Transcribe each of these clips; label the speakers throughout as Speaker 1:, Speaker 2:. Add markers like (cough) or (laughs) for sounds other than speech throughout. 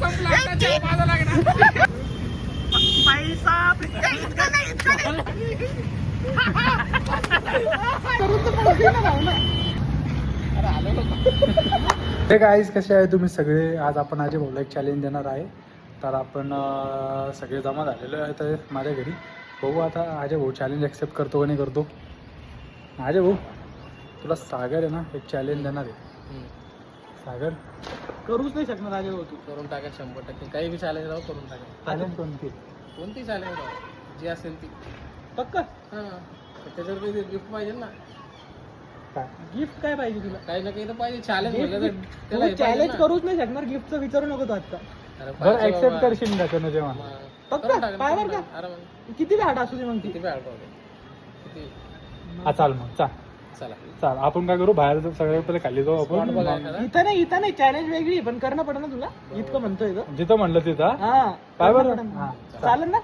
Speaker 1: संपला आता
Speaker 2: हे गाईज कसे आहे तुम्ही सगळे? आज आपण अजय भाऊला एक चॅलेंज देणार आहे. तर आपण सगळे जमा झालेलो आहे तर माझ्या घरी. बघू आता अजय भाऊ चॅलेंज ॲक्सेप्ट करतो का नाही करतो. अजय भाऊ तुला सागर आहे ना एक चॅलेंज देणार आहे. सागर?
Speaker 1: करूच नाही शकणार आले होतो.
Speaker 3: करून टाका शंभर टक्के. काही बी चालेल राव करून टाका
Speaker 2: चॅलेंज कोणती?
Speaker 3: कोणती चालेल राव जी असेल ती.
Speaker 1: पक्क?
Speaker 3: हां. त्याच्यावर काही गिफ्ट पाहिजे ना.
Speaker 2: काय?
Speaker 1: गिफ्ट काय पाहिजे तुला?
Speaker 3: काही ना काही तर पाहिजे. चॅलेंज म्हणलं तर त्याला हे पाहिजे
Speaker 1: चॅलेंज
Speaker 3: ना.
Speaker 1: करूच नाही शकणार. गिफ्टचं विचारू नको तू आता
Speaker 3: अरे
Speaker 2: बरं
Speaker 3: पाहिजे बाबा.
Speaker 2: करशील ना त्यानं जेव्हा.
Speaker 3: मग
Speaker 1: पक्का?
Speaker 3: करून करून
Speaker 1: का?
Speaker 3: अरे मग.
Speaker 1: किती बी हाट असू दे मग ती.
Speaker 3: किती वेळ पावले किती?
Speaker 2: हा चाल मग चाल.
Speaker 3: चला.
Speaker 2: चाल आपण काय करू? बाहेर जाऊ, सगळ्यात पहिले खाली जाऊ
Speaker 3: Spot बघा
Speaker 2: आपण
Speaker 3: एखादा.
Speaker 1: इथं नाही इथं नाही चॅलेंज वेगळी आहे, पण करणं पडेल ना तुला? इतकं म्हणतोय तो.
Speaker 2: जिथं म्हणलं तिथं.
Speaker 1: हा
Speaker 2: काय बरं?
Speaker 1: करणं पडेल.
Speaker 2: हा,
Speaker 1: चालेल ना?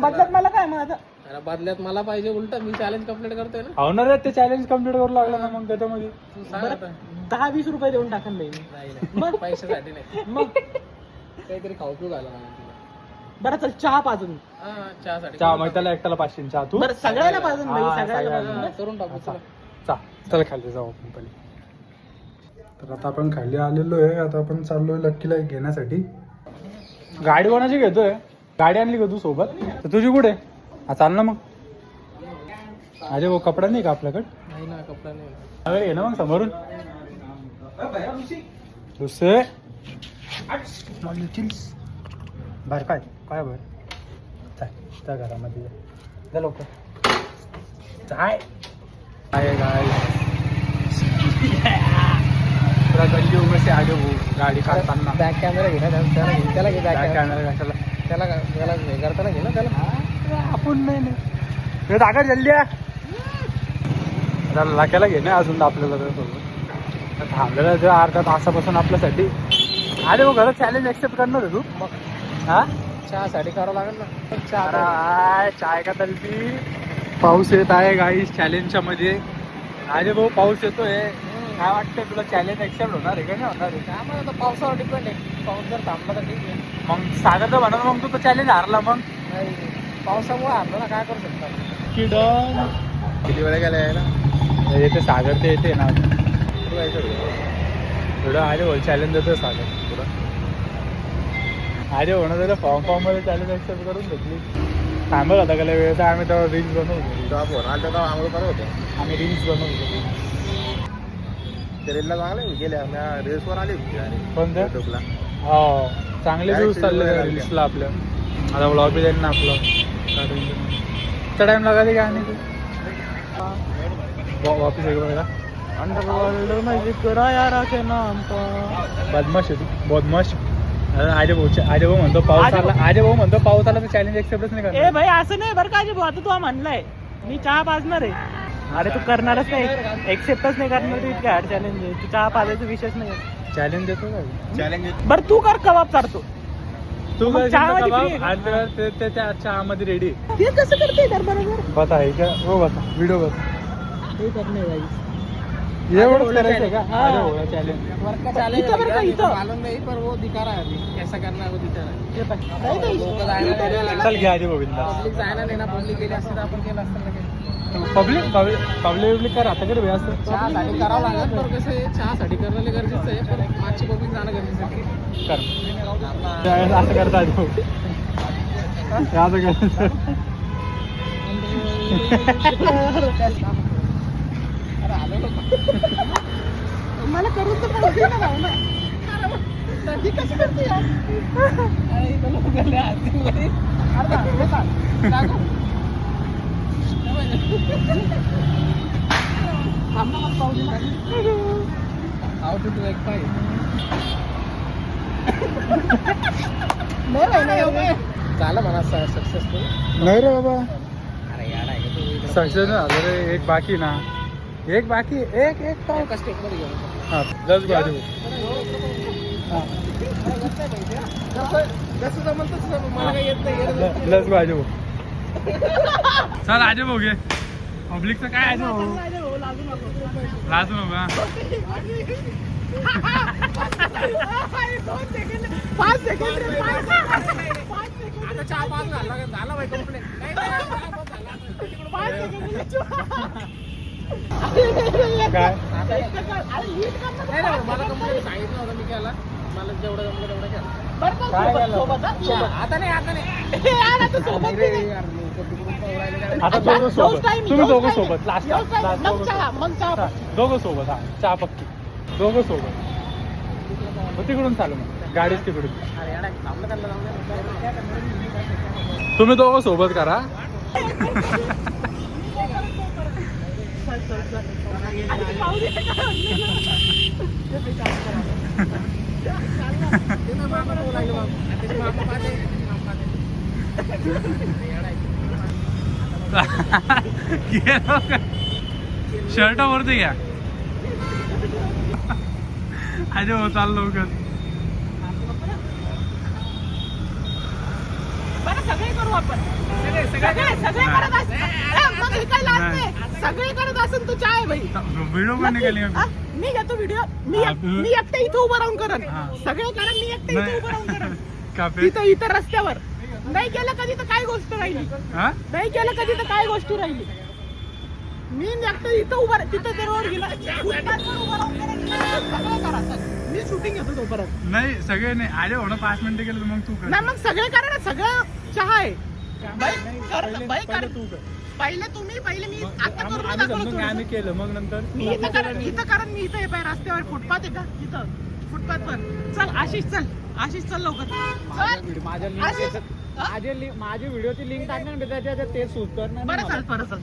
Speaker 1: बदल्यात मला काय मग आता?
Speaker 3: अरे बदल्यात मला पाहिजे उलट. मी चॅलेंज कंप्लीट करतोय ना?
Speaker 2: होणार आहे ते चॅलेंज कंप्लीट करू लागला ना मग त्याच्यामध्ये.
Speaker 3: तू सांग
Speaker 1: बरं.
Speaker 3: आता.
Speaker 1: दहा वीस रुपये देऊन टाकन बाई मी.
Speaker 3: नाही नाही. पैशासाठी नाही. (laughs)
Speaker 1: मग?
Speaker 3: काहीतरी खाऊ पिऊ घाला मला तुला.
Speaker 1: बरं चल चहा पाजून.
Speaker 3: हा चहासाठी.
Speaker 2: चहा मग त्याला एकट्याला पाचशे चहा तू?
Speaker 1: बरं सगळ्याला पाजून बाई
Speaker 2: हा,
Speaker 1: सगळ्याला
Speaker 2: सगळ्याला.
Speaker 1: पाजून.
Speaker 3: करून टाकू चला.
Speaker 2: चल खाली जाऊ आपण पहिले तर आता आपण खाली आलेलो आहे आता आपण चाललोय लक्कीला घेण्यासाठी. गाडी कोणाची घेतोय? गाडी आणली का तू सोबत? तर तुझी कुठे? हा चाल ना मग. अरे भाऊ कपडा नाही का आपल्याकडे?
Speaker 3: नाही ना कपडा नाही.
Speaker 2: ना मग समोरून. दुसरे बाहेर काय काय बाहेर. त्या घरामध्ये जा. लवकर. जाय काय गाय तुला गल्ली उभे आगे भाऊ गाडी काढताना.
Speaker 3: बॅक कॅमेरा घे ना त्याला घे त्याला घे बॅक कॅमेरा
Speaker 2: कशाला
Speaker 3: त्याला त्याला हे करताना घे ना त्याला.
Speaker 2: आपण नाही नाही हे टाका जल्दी या. आता लाक्याला घे ना अजून आपल्याला त्याच्यासोबत थांबलेला जो अर्धा तासापासून आपल्यासाठी. अरे हो घरात चॅलेंज ऍक्सेप्ट करणार आहे तू.
Speaker 3: मग
Speaker 2: हा?
Speaker 3: चहासाठी करावं लागेल ना.
Speaker 2: अरे
Speaker 3: चहा
Speaker 2: आय, चाय का तलपी? पाऊस येत आहे गाई चॅलेंजच्या मध्ये. अरे भाऊ पाऊस येतोय. काय वाटतंय तुला चॅलेंज ऍक्सेप्ट होणार आहे का नाही होणार आहे?
Speaker 3: काय म्हणा आता पावसावर डिपेंड आहे. पाऊस जर थांबला तर ठीक आहे.
Speaker 2: मग सागर तर म्हणत मग तू तर चॅलेंज हारला मग.
Speaker 3: नाही पावसामुळे हरलो ना काय करू शकतो
Speaker 2: किडन.
Speaker 3: किती वेळा गेला यायला?
Speaker 2: येते सागर ते येते ना थोडं अरे बोल चॅलेंज देतो सागर. थोडं अरे होणं त्याला फॉर्म फॉर्ममध्ये चॅलेंज ऍक्सेप्ट करून घेतली. थांबत होता का लय वेळ तर आम्ही तेव्हा रील्स बनवतो
Speaker 3: फोन आला तेव्हा आंघोळ करत होते.
Speaker 2: आम्ही रील्स बनवतो
Speaker 3: ते रीलला चांगले गेले रेसवर आले
Speaker 2: कोणत्या?
Speaker 3: युट्यूबला.
Speaker 2: हो चांगले
Speaker 3: Direct
Speaker 2: व्ह्यूज चालले रील्सला आपल्या. आता ब्लॉग बी जाईल ना आपलं. कितना टाइम लगा देगा आने को वा- वापिस एक बार
Speaker 1: अंडरवर्ल्ड में किराया रखे नाम पर
Speaker 2: बदमाश आहे तू. बदमाश. आजे भाऊ आजे भाऊ म्हणतो पाऊस
Speaker 1: आजे
Speaker 2: आला आजे भाऊ म्हणतो पाऊस आला तर चॅलेंज एक्सेप्टच नाही
Speaker 1: ए
Speaker 2: करणार
Speaker 1: भाई असं नाही बरं का भाऊ आता तू म्हणलाय. मी चहा पाजणार आहे. अरे तू करणारच नाही. एक्सेप्टच नाही करणार तू इतके हार्ड चॅलेंज आहे तू चहा पाजायचा विषयच नाही.
Speaker 2: चॅलेंज देतो का?
Speaker 3: चॅलेंज
Speaker 1: बरं तू कर कबाब चारतो
Speaker 2: तू.
Speaker 1: मग चहामध्ये free आहे का?
Speaker 2: चहामध्ये रेडी
Speaker 1: ते कसं करते तर बरोबर?
Speaker 2: बता आहे का हो बता व्हिडिओ बता एवढंच करायचं आहे का?
Speaker 1: हा.
Speaker 2: अरे चॅलेंज
Speaker 1: इथं बरं का, इथं?
Speaker 3: मालूम नहीं पर वो दिखा रहा है अभी कैसा करना है वो दिखा रहा है
Speaker 1: ते पाय. नाही, नाही.
Speaker 3: लोकं जायला नाही
Speaker 2: चल घ्या आजे गोविंदा
Speaker 3: पब्लिक जायला नाही ना पब्लिक गेली असते तर आपण केलं असतं लगेच.
Speaker 2: पब्लिक पब्लिक पब्लिक कर आता कर असं
Speaker 3: चहासाठी करावं लागेल तर कसं आहे चहासाठी करणं गरजेचं आहे पण मागची पब्लिक जाणं गरजेचं आहे.
Speaker 2: कर. असं करता भाऊ असं कर
Speaker 3: अरे आलो. लोक
Speaker 1: मला करून तर पाहिजे ना भाऊ ना. ती कसं करते यार? (laughs)
Speaker 3: How to do egg pie.
Speaker 1: नाही भाई, नाही एवढं.
Speaker 3: झालं म्हणा सक्सेसफुल
Speaker 2: नाही रे बाबा
Speaker 3: अरे यार आहे तू इकडं.
Speaker 2: सक्सेस झालं रे एक बाकी ना एक बाकी एक एक पाव
Speaker 3: एका step मध्ये घेऊन जा.
Speaker 2: हा दस बाजू
Speaker 3: जसं जसं जमलं तसं जमलं. मला काही येत नाही येत नाही.
Speaker 2: लस बाजू चल आजे भाऊ घे पब्लिकचं काय आहे भाऊ. लाजू नको हा.
Speaker 1: पाच
Speaker 3: चहा झाला बाई कंप्लेंट
Speaker 2: काय?
Speaker 3: मला कंप्लेंट सांगितलं होतं मी केला मला जेवढं जमलं तेवढं केलं. आता नाही आता नाही
Speaker 1: आता
Speaker 2: दोघं सोबत तुम्ही दोघं. सोबत लास्ट. लास्ट
Speaker 1: मग
Speaker 2: दोघं. सोबत. दोघं सोबत हा चहा पक्की दोघं सोबत मग तिकडून चालू मग गाडीच तिकडून. तुम्ही दोघं सोबत करा (laughs) (laughs) शर्ट वरती घ्या. (laughs) अरे हो चाल लवकर.
Speaker 1: बरं सगळे करू आपण.
Speaker 3: सगळे
Speaker 1: सगळे
Speaker 3: सगळे
Speaker 1: सगळे करत करत असेल तू चाय बाई.
Speaker 2: व्हिडिओ पण निघाली
Speaker 1: मी घेतो व्हिडिओ. मी
Speaker 2: हा,
Speaker 1: मी एकटे इथं उभं राहून करन.
Speaker 2: हा.
Speaker 1: सगळे करा मी एकटे इथं उभं राहून (laughs)
Speaker 2: कापे
Speaker 1: इथं इथं रस्त्यावर. नाही केलं कधी तर काय गोष्ट राहिली.
Speaker 2: हा?
Speaker 1: नाही केलं कधी तर काय गोष्टी राहिली. मी एकटं इथं उभं तिथं ते रोड गेला फुटपाथवर उभं राहून करायचं. सगळं करा. चल. मी शूटिंग घेतो तोपर्यंत
Speaker 2: नाही सगळे नाही. अरे हो ना पाच मिनिटं गेलं तर मग तू कर.
Speaker 1: नाही मग सगळे करा ना. सगळं चहा आहे. बाई, कर-
Speaker 2: पहिले-
Speaker 1: बाई, कर. तुम्ही पहिले मी आता करून
Speaker 2: आम्ही
Speaker 1: दाखवलं
Speaker 2: आम्ही. केलं. मग नंतर
Speaker 1: मी इथं कारण इथं कारण मी इथं आहे पाय रस्त्यावर. फुटपाथ आहे का? इथं. फुटपाथ वर चल आशिष चल. आशिष चल लवकर. चल.
Speaker 3: माझ्या
Speaker 1: आशिष
Speaker 3: माझे link- माझी व्हिडिओची लिंक टाकणार ना त्याच्या त्याच्यात ते सुचत नाही
Speaker 1: बरं चल बरं चल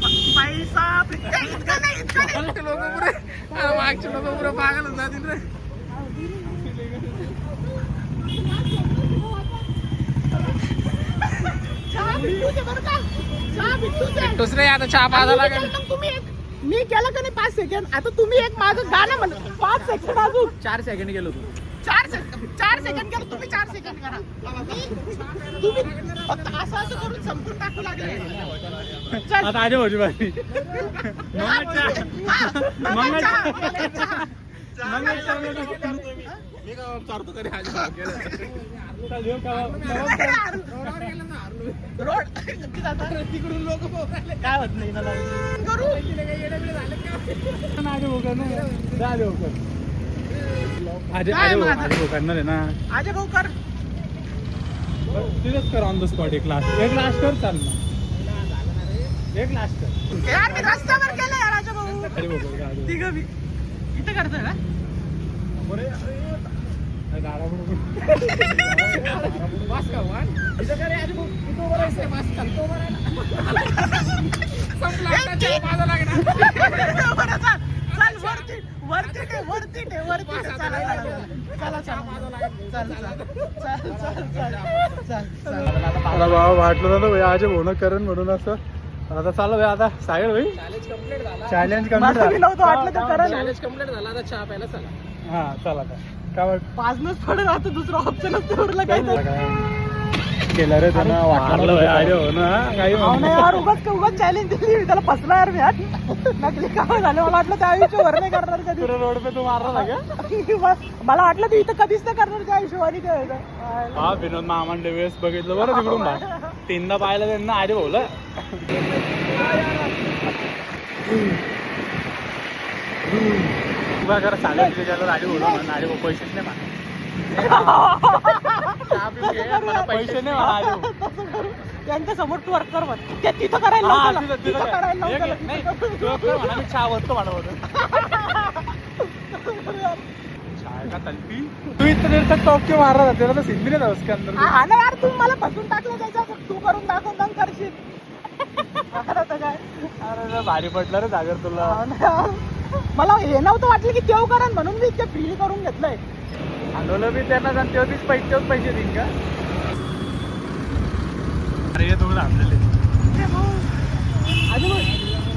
Speaker 1: प- पैसा ए, इतकं नाही इतकं नाही.
Speaker 3: लोक पुरे मागचे लोक पुरे पागल जातील रे.
Speaker 1: चहा बिट्टूचे बरं का? चहा बिट्टूचे
Speaker 3: दुसरे आता चहा पाजा लागेल
Speaker 1: मग तुम्ही एक? मी केलं का नाही पाच सेकंड आता तुम्ही एक माझं गाणं म्हण पाच सेकंड अजून.
Speaker 3: चार सेकंड गेलो तू.
Speaker 1: चार सेकंड चार सेकंड केलं तुम्ही चार सेकंड करा मी- तुम्ही फक्त असं असं करून संपून टाकू लागले चल
Speaker 2: आता आजे बाई
Speaker 1: हा. मग चहा. मग चहा.
Speaker 2: मग.
Speaker 3: मी चारतो?
Speaker 1: अरे, रोड?
Speaker 3: तिकडून लोक
Speaker 1: काय होत नाही मला करू
Speaker 2: आजे भाऊ करणार आहे ना.
Speaker 1: भाऊ कर.
Speaker 2: तिथंच कर ऑन द स्पॉट एक लास्ट एक लास्ट कर चाल ना. एक लास्ट कर.
Speaker 1: यार मी रस्त्यावर गेले यार आजे भाऊ.
Speaker 2: अरे भाऊ कर, आजे भाऊ.
Speaker 1: तिघ मी इथं करतोय का?
Speaker 2: अरे
Speaker 3: भाऊ,
Speaker 1: बरं, चल चल. (laughs) वरती वरती ठे वरती ठे वरती ठे चला चला चला. चला चल. चल चल. चल चल चल
Speaker 2: अरे बाबा वाटलं ना भाई आजे न करण म्हणून असं. आता चालू भाई आता सागर भाई
Speaker 3: चॅलेंज कंप्लीट झाला.
Speaker 2: चॅलेंज
Speaker 1: मला बी नव्हतं वाटलं तर करण.
Speaker 3: चॅलेंज कंप्लीट झाला आता चहा प्यायला चला.
Speaker 2: हा चला आता काय वाट
Speaker 1: पाजनच पडेल आता दुसरं ऑप्शनच उरलं काय
Speaker 2: केलं रे त्यानं वाटलं भाई आजे भाऊ ना काही
Speaker 1: हो ना यार उगाच उगाच चॅलेंज दिली त्याला फसला यार मी आज नकली काम झालं मला वाटलं त्या आयुष्य वर नाही करणार कधी
Speaker 2: रोड पे तू मारला का
Speaker 1: मला वाटलं तू इथं कधीच नाही करणार त्या हिशोबाने ते व्हायचं.
Speaker 2: हा विनोद मामांडे वेळेस बघितलं बरं तिकडून बा तीनदा पाहिलं त्यांना आजे भाऊला उभा करा सांगा तिथे गेलं आजे भाऊ म्हणून आजे भाऊ पैसेच नाही म्हणा मला पैसे
Speaker 1: समोर तू वर्क कर म्हण. तिथं करायला लावतो
Speaker 2: तिथं-
Speaker 1: ना. करायला लावतो ना.
Speaker 2: तू कर म्हणा, मी चहा वरतो म्हणा होतं. चाय का तल्पी? तू इतने देर तक टॉप क्यों मार रहा था तेरा तो सीन भी नहीं अंदर
Speaker 1: हा ना यार तू मला फसून टाकलं त्याच्या तू करून दाखव दम करशील. काय?
Speaker 2: अरे रे, भारी पडलं रे सागर तुला.
Speaker 1: हा ना. मला हे नव्हतं वाटलं की तेव करण म्हणून मी ते फ्री करून घेतलंय.
Speaker 2: हलवलं मी त्यांना जाण तेव्हा तीच पैसे तेव्हाच पैसे देईन का? अरे हे थोडं थांबलेले
Speaker 1: भाऊ. अरे भाऊ,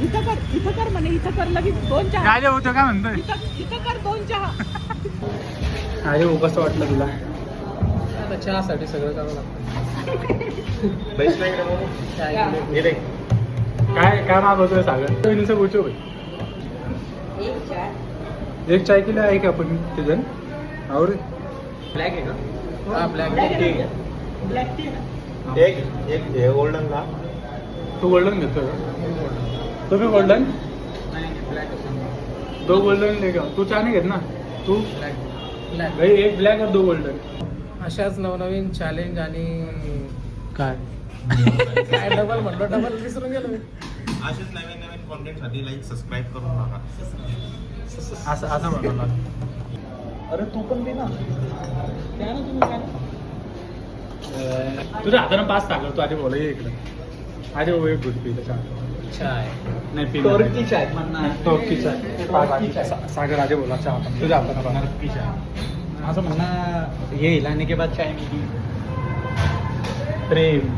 Speaker 1: इथं कर इथं कर म्हणे इथं कर लगेच. दोन चहा.
Speaker 2: काय होतं काय म्हणतोय?
Speaker 1: इथं इथं कर दोन चहा.
Speaker 2: अरे हो कसं वाटलं तुला.
Speaker 3: आता चहासाठी सगळं करावं लागतं.
Speaker 2: काय काय मागवतोय सागर? पूछो भाई एक चाय केली आहे का आपण तिजन और
Speaker 3: ब्लॅक आहे का हा ब्लॅक ठीक? आहे
Speaker 1: ब्लॅक टी
Speaker 4: एक एक हे गोल्डन ला
Speaker 2: तू गोल्डन घेतो का तुम्ही गोल्डन
Speaker 3: ब्लॅक
Speaker 2: दो गोल्डन ले का तू चहा नाही घेत ना तू
Speaker 3: ब्लॅक
Speaker 2: भाई एक ब्लॅक और दो गोल्डन
Speaker 3: अशाच नवनवीन चॅलेंज आणि
Speaker 2: काय
Speaker 3: काय डबल म्हणलो डबल विसरून गेलो मी
Speaker 4: असेच नवीन नवीन कॉन्टेंटसाठी लाईक सबस्क्राईब करून टाका
Speaker 2: असं असं म्हणतो
Speaker 1: अरे तू पण दे ना. द्या ना तुम्ही काय?
Speaker 2: तुझ्या हातानं पाच टाकलं तू आधी बोला ये इकडं. आधी भाऊ एक घुट पी चहा
Speaker 3: चाय.
Speaker 2: नाही पी
Speaker 3: टोरकी चाय.
Speaker 2: टोकी चाय. सागर आधी बोला चहा आपण. तुझ्या हातानं पाच असं म्हणा
Speaker 3: ये हिलाने के बाद चाय मिली
Speaker 2: प्रेम.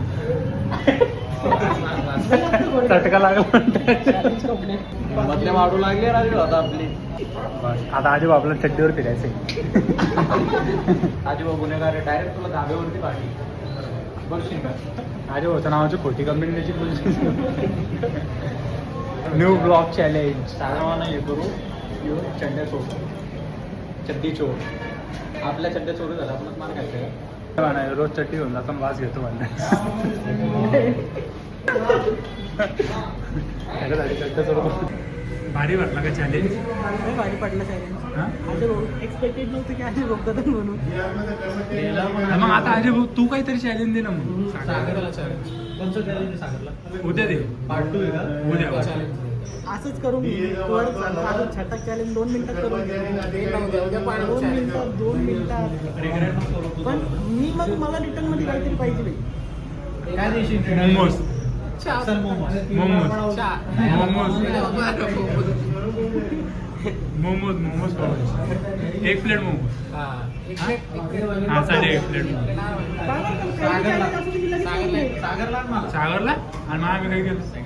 Speaker 2: चटका लागला. म्हणतात.
Speaker 3: मधले माडू लागले राजू आता आपली.
Speaker 2: आता आजी आपल्या चड्डीवर फिरायचंय
Speaker 3: आजी बाबा गुन्हेगार डायरेक्ट तुला धाब्यावरती पाठी बघशील का?
Speaker 2: आजी भाऊच्या नावाची खोटी कंपनी त्याची न्यू ब्लॉग चॅलेंज
Speaker 3: साधारण हे करू
Speaker 2: चड्ड्या सोड
Speaker 3: चड्डी चोर. आपल्या चड्ड्या चोरी झाल्या आपणच मार खायचं
Speaker 2: रोज चट्टी घेऊन जातो आणि वास घेतो म्हणलं. भारी वाटला का चॅलेंज
Speaker 1: लय भारी पडलं चॅलेंज
Speaker 2: हा?
Speaker 1: अजय भाऊ एक्सपेक्टेड नव्हतं की अजय भाऊ कदम म्हणून.
Speaker 2: मग आता अजय भाऊ तू काहीतरी चॅलेंज दे ना मग.
Speaker 3: सागरला चॅलेंज कोणचं चॅलेंज सागरला?
Speaker 2: उद्या दे.
Speaker 3: पार्ट टू आहे का?
Speaker 2: उद्या.
Speaker 3: चॅलेंज
Speaker 1: असंच करून वर छटाक चॅलेंज दोन मिनिटात करून दोन मिनिटात दोन मिनिटात. पण मी मग मला रिटर्नमध्ये काहीतरी पाहिजे.
Speaker 3: काय देशील
Speaker 2: मोमोज
Speaker 3: मोमोज
Speaker 2: एक प्लेट मोमोज
Speaker 3: हा. एक.
Speaker 2: हा चालेल प्लेट मोमोज
Speaker 1: काही
Speaker 3: सागरला. सागरला. आणि
Speaker 2: मग आम्ही काय केलं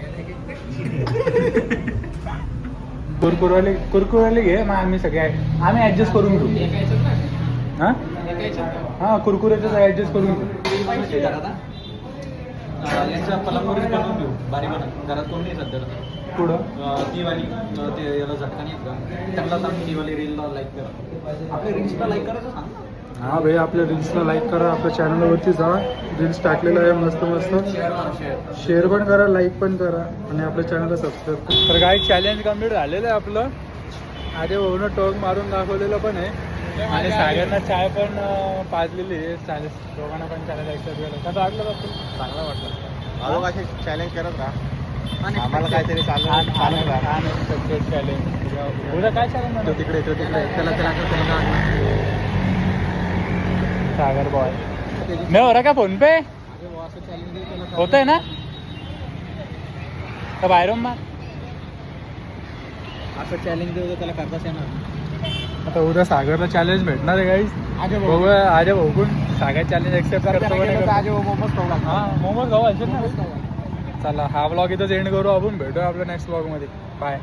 Speaker 2: कुरकुरवाले कुरकुरवाले घे मग आम्ही सगळे आम्ही ऍडजस्ट करून घेऊ? हा? हा कुरकुऱ्याचं ऍडजस्ट करून घेऊ.
Speaker 3: बारी घरात कोण नाही सध्या.
Speaker 2: पुढं
Speaker 3: अं, ती वाली अं, ते याला झटका नाही का? त्यांना सांग ती वाली रीलला लाईक करा. आपल्या रील्सला लाईक करायचं सांग.
Speaker 2: हा भाई आपल्या रील्सला लाईक करा आपल्या चॅनलवरती जा. रील्स टाकलेलं आहे मस्त मस्त.
Speaker 3: शेअर
Speaker 2: पण करा लाईक पण करा आणि आपल्या चॅनलला सबस्क्राईब तर काही चॅलेंज कंप्लीट झालेलं आहे आपलं. आधी भाऊनं टोक मारून दाखवलेलं पण आहे. आणि सागरनं चाय पण पाजलेली आहे. चालेल दोघांना पण चॅनल ॲक्सेप्ट केलं कसं वाटलं बापू
Speaker 3: चांगला वाटलं.
Speaker 4: अजून असे चॅलेंज करत राहा. आम्हाला काहीतरी चालू चालू राहा.
Speaker 2: चॅलेंज उद्या काय चॅलेंज
Speaker 3: तो तिकडे तो तिकडे त्याला त्याला
Speaker 2: सागर बॉय नाही हो रहा क्या फोन पे? होत आहे ना? का बाहेरून मार
Speaker 3: असं चॅलेंज देऊ तर त्याला करताच येणार
Speaker 2: आता उद्या सागरला चॅलेंज भेटणार आहे गाईस
Speaker 3: अजय भाऊ.
Speaker 2: अजय भाऊ पण सागर चॅलेंज एक्सेप्ट करतो का.
Speaker 3: आज मोमोज खाऊ
Speaker 2: हा मोमोज खाऊ घालशील ना? चला हा ब्लॉग इथंच एंड करू. आपण भेटूया आपल्या नेक्स्ट ब्लॉगमध्ये बाय